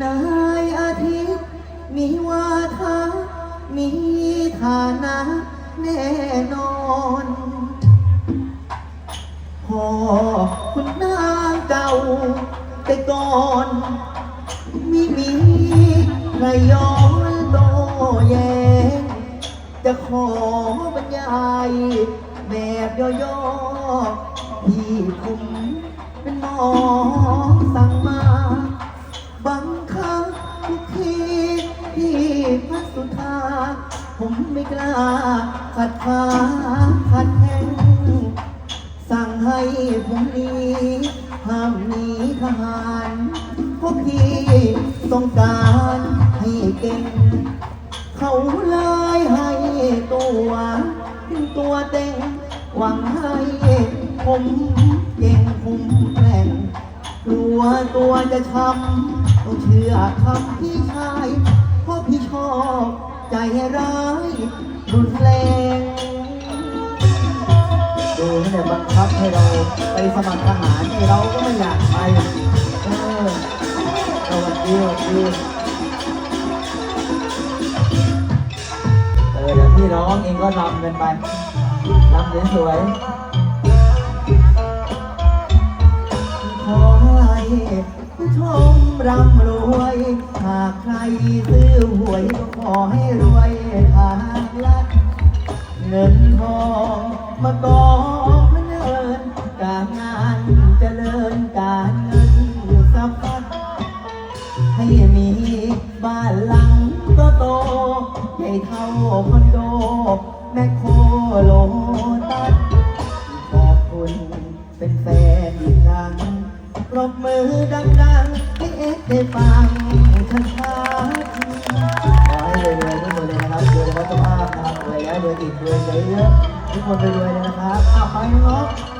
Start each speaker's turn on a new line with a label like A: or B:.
A: นายอาทิตย์ มีวาทะมีฐานะแน่นอนพ่อคุณนางเก่า แต่ก่อนไม่มีใครย้อนโตแยงจะขอบรรยายแบบย่อๆที่ผมเป็นหมอสั่งมา ผมไม่กล้าขัดขาขัดแข้งสั่งให้ผมหนี้ห้ามหนีทหารเพราะพี่ต้องการให้เก่ง เขาเลยให้ตัวเป็นตัวเต็งหวังให้ผมเก่งผมแกร่งกลัวตัวจะช้ำต้องเชื่อคำพี่ชายเพราะพี่ชอบ ใจร้ายรุนแรง
B: ดูนี่เนี่ยบังคับให้เราไปสมัครทหารเราก็ไม่อยากไปเออสวัสดีสวัสดีเออเดี๋ยวพี่น้องเองก็รำกันไปรำสวย
A: ร่ำรวย หากใครซื้อหวยก็ขอให้รวยทางลัด เงินทองมากองพเนินการงานเจริญการเงินสะพัดให้มีบ้านหลังโตโตใหญ่เท่าคอนโด แมคโคโลตัสขอบคุณเป็นแฟนอีกครั้งปรบมือดังๆ กได้ฟังชัดๆ
B: ๆขอให้รวยๆทุกคนเลยนะครับรวยในวัฒนภาพนะครับรวยแล้วรวยอีกรวยเยอะทุกคนรวยๆเลยนะครับอ้าวไปน้องๆ